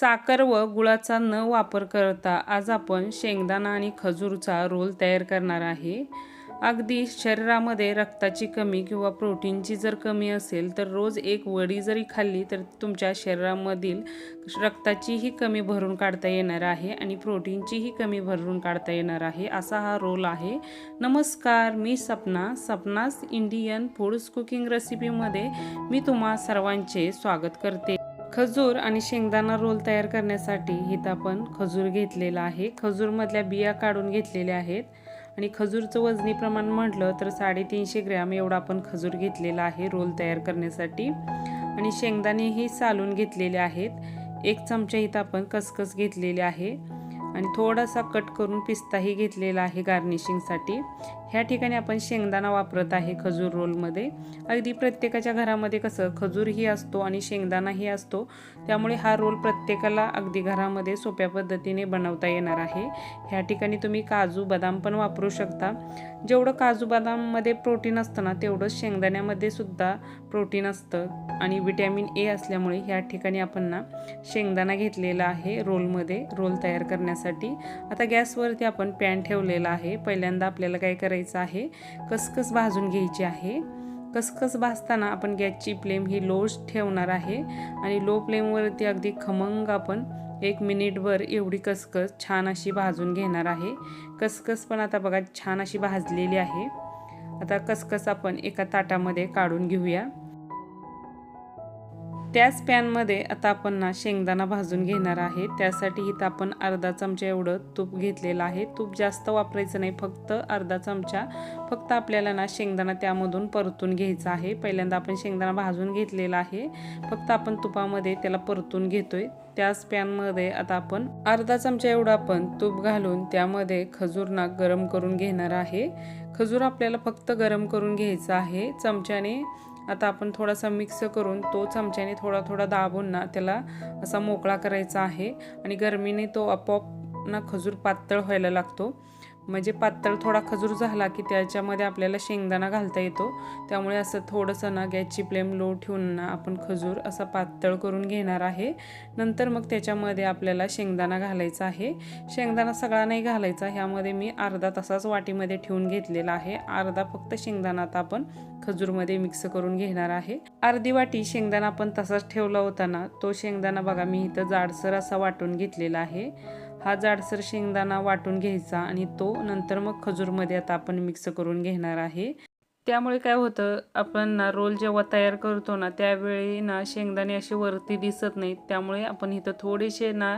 साखर व गुळाचा न वापर करता आज आपण शेंगदाणा आणि खजूरचा रोल तयार करणार आहे. अगदी शरीरामध्ये रक्ताची कमी किंवा प्रोटीनची जर कमी असेल तर रोज एक वडी जरी खाल्ली तर तुमच्या शरीरामधील रक्ताचीही कमी भरून काढता येणार आहे आणि प्रोटीनचीही कमी भरून काढता येणार आहे. असा हा रोल आहे. नमस्कार मी Sapna. Sapna's Indian foods cooking रेसिपीमध्ये मी तुम्हा सर्वांचे स्वागत करते. खजूर आणि शेंगदाणा रोल तयार करण्यासाठी इथं आपण खजूर घेतलेला आहे. खजूरमधल्या बिया काढून घेतलेल्या आहेत. आणि खजूरचं वजनी प्रमाण म्हटलं तर साडेतीनशे ग्रॅम एवढा आपण खजूर घेतलेला आहे रोल तयार करण्यासाठी. आणि शेंगदाणेही सालून घेतलेले आहेत. एक चमचा इथं आपण कसकस घेतलेले आहे. आणि थोडासा कट करून पिस्ताही घेतलेला आहे गार्निशिंगसाठी ह्या ठिकाणी आपण शेंगदाणा वापरत आहे खजूर रोलमध्ये. अगदी प्रत्येकाच्या घरामध्ये कसं खजूरही असतो आणि शेंगदाणाही असतो. त्यामुळे हा रोल प्रत्येकाला अगदी घरामध्ये सोप्या पद्धतीने बनवता येणार आहे. ह्या ठिकाणी तुम्ही काजू बदाम पण वापरू शकता. जेवढं काजू बदाममध्ये प्रोटीन असतं ना तेवढंच शेंगदाण्यामध्ये सुद्धा प्रोटीन असतं. आणि विटॅमिन ए असल्यामुळे ह्या ठिकाणी आपण ना शेंगदाणा घेतलेला आहे रोलमध्ये रोल तयार करण्यासाठी. आता गॅसवरती आपण पॅन ठेवलेला आहे. पहिल्यांदा आपल्याला काय करायचं आहे. कसकस भाजून घ्यायची आहे. कसकस भाजताना आपण गॅसची फ्लेम ही लो ठेवणार आहे. आणि लो फ्लेमवरती अगदी खमंग आपण एक मिनिटभर एवढी कसकस छान अशी भाजून घेणार आहे. कसकस पण आता बघा छान अशी भाजलेली आहे. आता कसकस आपण एका ताटामध्ये काढून घेऊया. त्याच पॅनमध्ये आता आपण ना शेंगदाणा भाजून घेणार आहे. त्यासाठी इथं आपण अर्धा चमचा एवढं तूप घेतलेलं आहे. तूप जास्त वापरायचं नाही फक्त अर्धा चमचा फक्त आपल्याला ना शेंगदाणा त्यामधून परतून घ्यायचा आहे. पहिल्यांदा आपण शेंगदाणा भाजून घेतलेला आहे. फक्त आपण तुपामध्ये त्याला परतून घेतोय. त्याच पॅनमध्ये आता आपण अर्धा चमचा एवढं आपण तूप घालून त्यामध्ये खजूर गरम करून घेणार आहे. खजूर आपल्याला फक्त गरम करून घ्यायचा आहे. चमच्याने आता आपण थोडासा मिक्स करून तो चमच्याने थोडा थोडा दाबून ना त्याला असा मोकळा करायचा आहे. आणि गरमीने तो आपोआप ना खजूर पातळ व्हायला लागतो. म्हणजे पातळ थोडा खजूर झाला की त्याच्यामध्ये आपल्याला शेंगदाणा घालता येतो. त्यामुळे असं थोडंसं ना गॅसची फ्लेम लो ठेवून ना आपण खजूर असा पातळ करून घेणार आहे. नंतर मग त्याच्यामध्ये आपल्याला शेंगदाणा घालायचा आहे. शेंगदाणा सगळा नाही घालायचा. ह्यामध्ये मी अर्धा तासाच वाटीमध्ये ठेवून घेतलेला आहे. अर्धा फक्त शेंगदाणा आता आपण खजूरमध्ये मिक्स करून घेणार आहे. अर्धी वाटी शेंगदाणा आपण तसाच ठेवला होता ना तो शेंगदाणा बघा मी इथं जाडसर असा वाटून घेतलेला आहे. हा जाडसर शेंगदाणा वाटून घ्यायचा आणि तो नंतर मग खजूरमध्ये आता आपण मिक्स करून घेणार आहे. त्यामुळे काय होतं आपण ना रोल जेव्हा तयार करतो ना त्यावेळी ना शेंगदाणे असे वरती दिसत नाहीत. त्यामुळे आपण इथं थोडेसे ना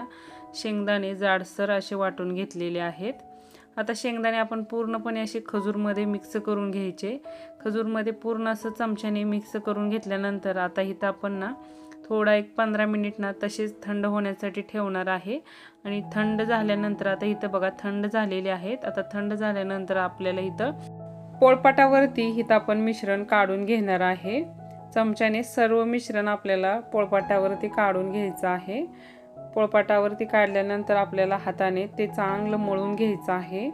शेंगदाणे जाडसर असे वाटून घेतलेले आहेत. आता शेंगदाणे आपण पूर्णपणे असे खजूरमध्ये मिक्स करून घ्यायचे. खजूरमध्ये पूर्ण असं चमच्याने मिक्स करून घेतल्यानंतर आता इथं आपण ना थोडा एक पंधरा मिनिट ना तसेच थंड होण्यासाठी ठेवणार आहे. आणि थंड झाल्यानंतर आता इथं बघा थंड झालेले आहेत. आता थंड झाल्यानंतर आपल्याला इथं पोळपाटावरती इथं आपण मिश्रण काढून घेणार आहे. चमच्याने सर्व मिश्रण आपल्याला पोळपाटावरती काढून घ्यायचं आहे. पोळपाटावरती काढल्यानंतर आपल्याला हाताने ते चांगलं मळून घ्यायचं आहे.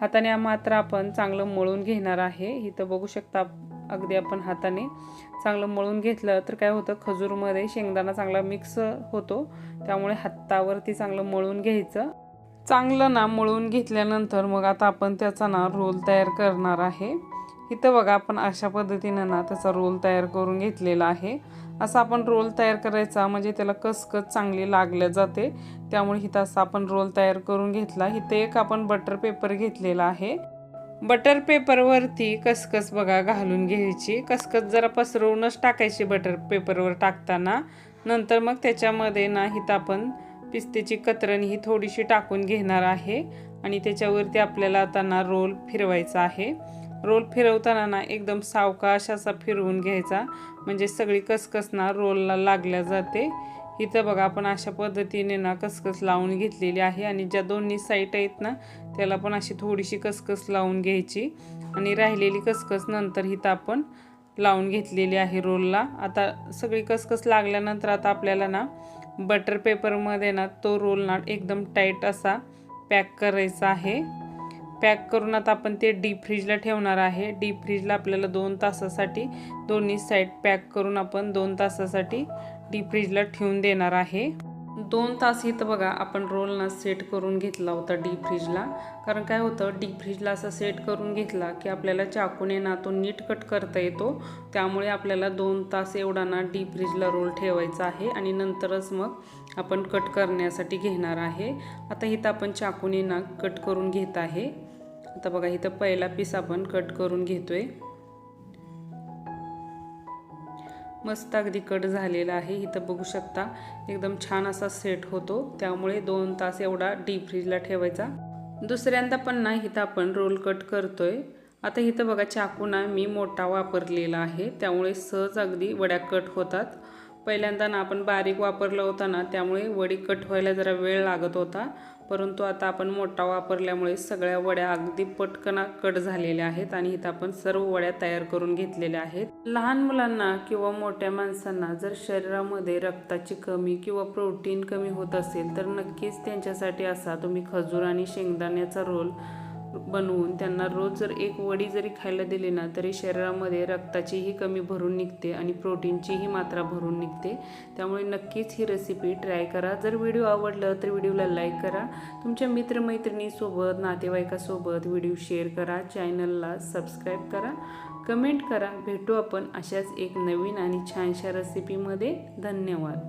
हाताने मात्र आपण चांगलं मळून घेणार आहे. इथं बघू शकता अगदी आपण हाताने चांगलं मळून घेतलं तर काय होतं खजूरमध्ये शेंगदाणा चांगला मिक्स होतो. त्यामुळे हातावरती चांगलं मळून घ्यायचं. चांगलं ना मळून घेतल्यानंतर मग आता आपण त्याचा ना रोल तयार करणार आहे. इथं बघा आपण अशा पद्धतीनं ना त्याचा रोल तयार करून घेतलेला आहे. असा आपण रोल तयार करायचा म्हणजे त्याला कसकस चांगली लागल्या जाते. त्यामुळे इथं असा आपण रोल तयार करून घेतला. इथे एक आपण बटर पेपर घेतलेला आहे. बटर पेपरवरती कसकस बघा घालून घ्यायची. कसकस जरा पसरवूनच टाकायची बटर पेपरवर टाकताना. नंतर मग त्याच्यामध्ये ना आपण पिस्तेची कतरण ही थोडीशी टाकून घेणार आहे. आणि त्याच्यावरती आपल्याला आता ना रोल फिरवायचा आहे. रोल फिरवताना ना एकदम सावकाश असा फिरवून घ्यायचा. म्हणजे सगळी कसकस ना रोलला लागल्या जाते. इथं बघा आपण अशा पद्धतीने ना कसकस लावून घेतलेली आहे आणि ज्या दोन्ही साईट आहेत ना त्याला पण अशी थोडीशी कसकस लावून घ्यायची आणि राहिलेली कसकस नंतर इथं आपण लावून घेतलेली आहे रोलला आता सगळी कसकस लागल्यानंतर आता आपल्याला ना बटर पेपरमध्ये ना तो रोल ना एकदम टाईट असा पॅक करायचा आहे. पॅक करून आता आपण ते डीप फ्रीजला ठेवणार आहे. डीप फ्रीजला आपल्याला दोन तासासाठी दोन्ही साईड पॅक करून आपण दोन तासासाठी डीप फ्रीजला ठेवून देणार आहे. दोन तास इथं बघा आपण रोलना सेट करून घेतला होता डीप फ्रीजला कारण काय होतं डीप फ्रीजला असं सेट करून घेतला की आपल्याला चाकूने ना तो नीट कट करता येतो. त्यामुळे आपल्याला दोन तास एवढा ना डीप फ्रीजला रोल ठेवायचा आहे आणि नंतरच मग आपण कट करण्यासाठी घेणार आहे. आता इथं आपण चाकूने ना कट करून घेत आहे. आता बघा इथं पहिला पीस आपण कट करून घेतो आहे मस्त अगदी कट झालेला आहे. इथं बघू शकता एकदम छान असा सेट होतो. त्यामुळे दोन तास एवढा डीप फ्रीजला ठेवायचा. दुसऱ्यांदा पण ना इथं आपण रोल कट करतोय. आता इथं बघा चाकूना मी मोठा वापरलेला आहे. त्यामुळे सहज अगदी वड्या कट होतात. पहिल्यांदा ना आपण बारीक वापरला होता ना त्यामुळे वडी कट व्हायला जरा वेळ लागत होता. परंतु आता आपण मोठा वापरल्यामुळे सगळ्या वड्या अगदी पटकन कट झालेल्या आहेत आणि इथं आपण सर्व वड्या तयार करून घेतलेल्या आहेत. लहान मुलांना किंवा मोठ्या माणसांना जर शरीरामध्ये रक्ताची कमी किंवा प्रोटीन कमी होत असेल तर नक्कीच त्यांच्यासाठी असा तुम्ही खजूर आणि शेंगदाण्याचा रोल बनवून त्यांना रोज जर एक वडी जरी खायला दिली ना तरी शरीरामध्ये रक्ताचीही कमी भरून निघते आणि प्रोटीनचीही मात्रा भरून निघते. त्यामुळे नक्कीच ही रेसिपी ट्राय करा. जर व्हिडिओ आवडलं तर व्हिडिओला लाईक करा. तुमच्या मित्रमैत्रिणीसोबत नातेवाईकासोबत व्हिडिओ शेअर करा. चॅनलला सबस्क्राईब करा. कमेंट करा. भेटू आपण अशाच एक नवीन आणि छानशा रेसिपीमध्ये धन्यवाद.